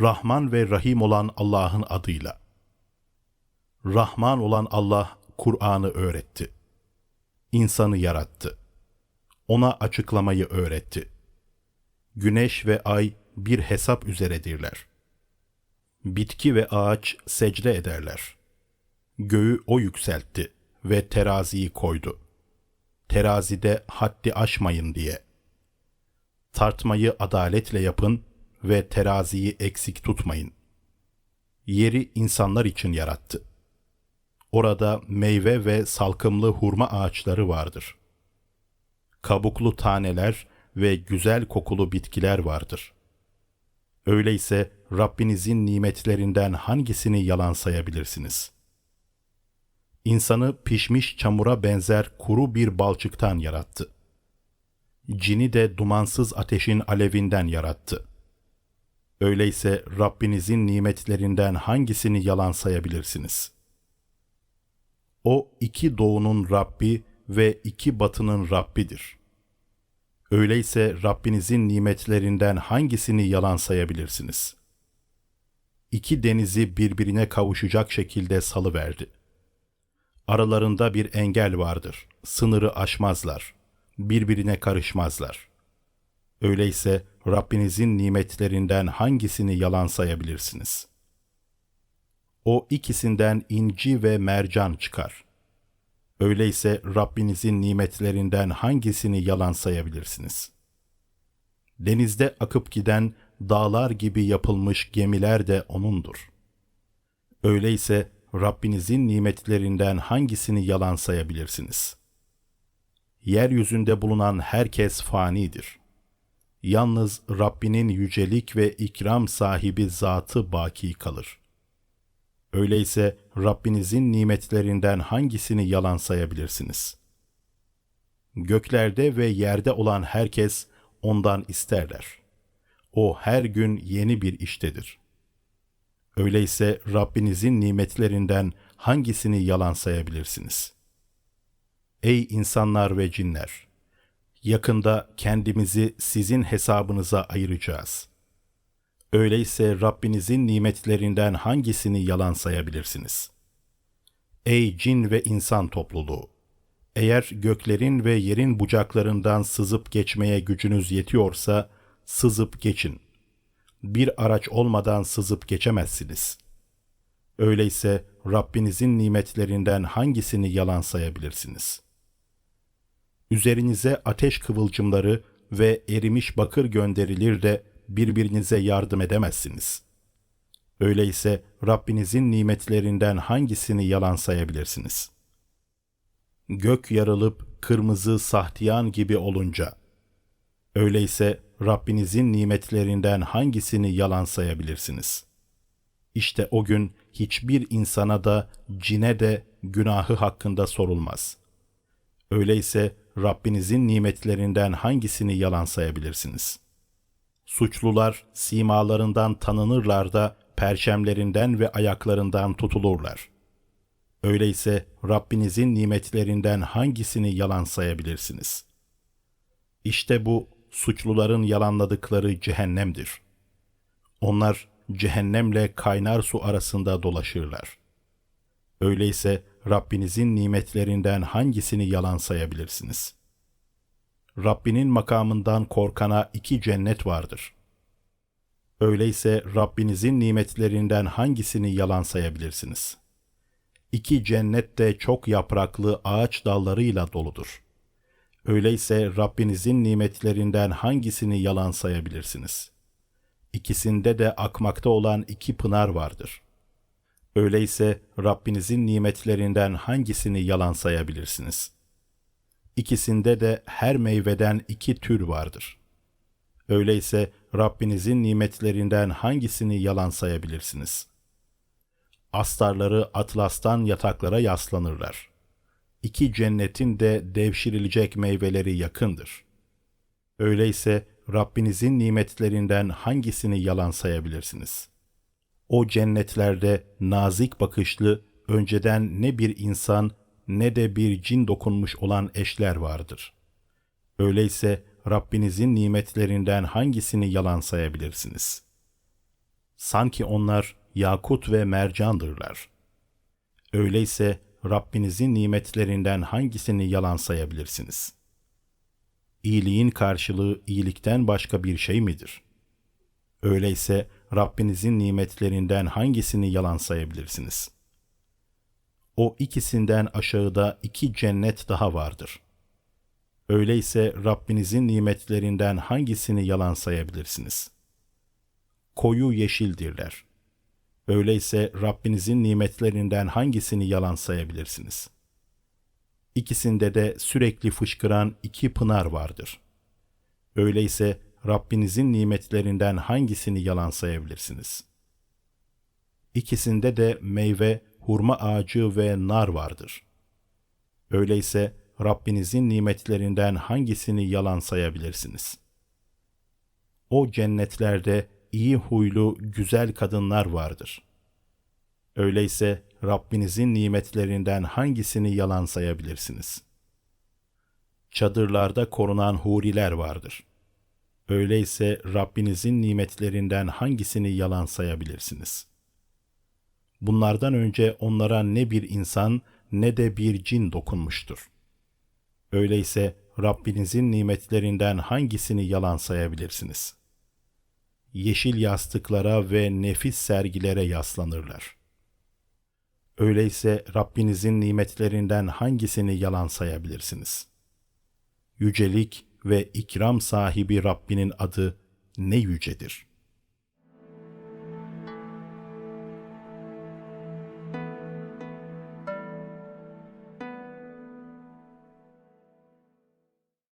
Rahman ve Rahim olan Allah'ın adıyla. Rahman olan Allah Kur'an'ı öğretti. İnsanı yarattı. Ona açıklamayı öğretti. Güneş ve ay bir hesap üzeredirler. Bitki ve ağaç secde ederler. Göğü o yükseltti ve teraziyi koydu. Terazide haddi aşmayın diye. Tartmayı adaletle yapın ve teraziyi eksik tutmayın. Yeri insanlar için yarattı. Orada meyve ve salkımlı hurma ağaçları vardır. Kabuklu taneler ve güzel kokulu bitkiler vardır. Öyleyse Rabbinizin nimetlerinden hangisini yalan sayabilirsiniz? İnsanı pişmiş çamura benzer kuru bir balçıktan yarattı. Cini de dumansız ateşin alevinden yarattı. Öyleyse Rabbinizin nimetlerinden hangisini yalan sayabilirsiniz? O iki doğunun Rabbi ve iki batının Rabbidir. Öyleyse Rabbinizin nimetlerinden hangisini yalan sayabilirsiniz? İki denizi birbirine kavuşacak şekilde salıverdi. Aralarında bir engel vardır. Sınırı aşmazlar. Birbirine karışmazlar. Öyleyse Rabbinizin nimetlerinden hangisini yalan sayabilirsiniz? O ikisinden inci ve mercan çıkar. Öyleyse Rabbinizin nimetlerinden hangisini yalan sayabilirsiniz? Denizde akıp giden dağlar gibi yapılmış gemiler de O'nundur. Öyleyse Rabbinizin nimetlerinden hangisini yalan sayabilirsiniz? Yeryüzünde bulunan herkes fanidir. Yalnız Rabbinin yücelik ve ikram sahibi zatı baki kalır. Öyleyse Rabbinizin nimetlerinden hangisini yalan sayabilirsiniz? Göklerde ve yerde olan herkes ondan isterler. O her gün yeni bir iştedir. Öyleyse Rabbinizin nimetlerinden hangisini yalan sayabilirsiniz? Ey insanlar ve cinler! Yakında kendimizi sizin hesabınıza ayıracağız. Öyleyse Rabbinizin nimetlerinden hangisini yalan sayabilirsiniz? Ey cin ve insan topluluğu! Eğer göklerin ve yerin bucaklarından sızıp geçmeye gücünüz yetiyorsa, sızıp geçin. Bir araç olmadan sızıp geçemezsiniz. Öyleyse Rabbinizin nimetlerinden hangisini yalan sayabilirsiniz?'' Üzerinize ateş kıvılcımları ve erimiş bakır gönderilir de birbirinize yardım edemezsiniz. Öyleyse Rabbinizin nimetlerinden hangisini yalan sayabilirsiniz? Gök yarılıp kırmızı sahtiyan gibi olunca, öyleyse Rabbinizin nimetlerinden hangisini yalan sayabilirsiniz? İşte o gün hiçbir insana da cine de günahı hakkında sorulmaz. Öyleyse Rabbinizin nimetlerinden hangisini yalan sayabilirsiniz? Suçlular simalarından tanınırlar da perçemlerinden ve ayaklarından tutulurlar. Öyleyse Rabbinizin nimetlerinden hangisini yalan sayabilirsiniz? İşte bu suçluların yalanladıkları cehennemdir. Onlar cehennemle kaynar su arasında dolaşırlar. Öyleyse Rabbinizin nimetlerinden hangisini yalan sayabilirsiniz? Rabbinin makamından korkana iki cennet vardır. Öyleyse Rabbinizin nimetlerinden hangisini yalan sayabilirsiniz? İki cennet de çok yapraklı ağaç dallarıyla doludur. Öyleyse Rabbinizin nimetlerinden hangisini yalan sayabilirsiniz? İkisinde de akmakta olan iki pınar vardır.'' Öyleyse Rabbinizin nimetlerinden hangisini yalan sayabilirsiniz? İkisinde de her meyveden iki tür vardır. Öyleyse Rabbinizin nimetlerinden hangisini yalan sayabilirsiniz? Astarları atlastan yataklara yaslanırlar. İki cennetin de devşirilecek meyveleri yakındır. Öyleyse Rabbinizin nimetlerinden hangisini yalan sayabilirsiniz?'' O cennetlerde nazik bakışlı, önceden ne bir insan ne de bir cin dokunmuş olan eşler vardır. Öyleyse Rabbinizin nimetlerinden hangisini yalan sayabilirsiniz? Sanki onlar yakut ve mercandırlar. Öyleyse Rabbinizin nimetlerinden hangisini yalan sayabilirsiniz? İyiliğin karşılığı iyilikten başka bir şey midir? Öyleyse Rabbinizin nimetlerinden hangisini yalan sayabilirsiniz? O ikisinden aşağıda iki cennet daha vardır. Öyleyse Rabbinizin nimetlerinden hangisini yalan sayabilirsiniz? Koyu yeşildirler. Öyleyse Rabbinizin nimetlerinden hangisini yalan sayabilirsiniz? İkisinde de sürekli fışkıran iki pınar vardır. Öyleyse Rabbinizin nimetlerinden hangisini yalan sayabilirsiniz? İkisinde de meyve, hurma ağacı ve nar vardır. Öyleyse Rabbinizin nimetlerinden hangisini yalan sayabilirsiniz? O cennetlerde iyi huylu, güzel kadınlar vardır. Öyleyse Rabbinizin nimetlerinden hangisini yalan sayabilirsiniz? Çadırlarda korunan huriler vardır. Öyleyse Rabbinizin nimetlerinden hangisini yalan sayabilirsiniz? Bunlardan önce onlara ne bir insan ne de bir cin dokunmuştur. Öyleyse Rabbinizin nimetlerinden hangisini yalan sayabilirsiniz? Yeşil yastıklara ve nefis sergilere yaslanırlar. Öyleyse Rabbinizin nimetlerinden hangisini yalan sayabilirsiniz? Yücelik ve ikram sahibi Rabbinin adı ne yücedir.''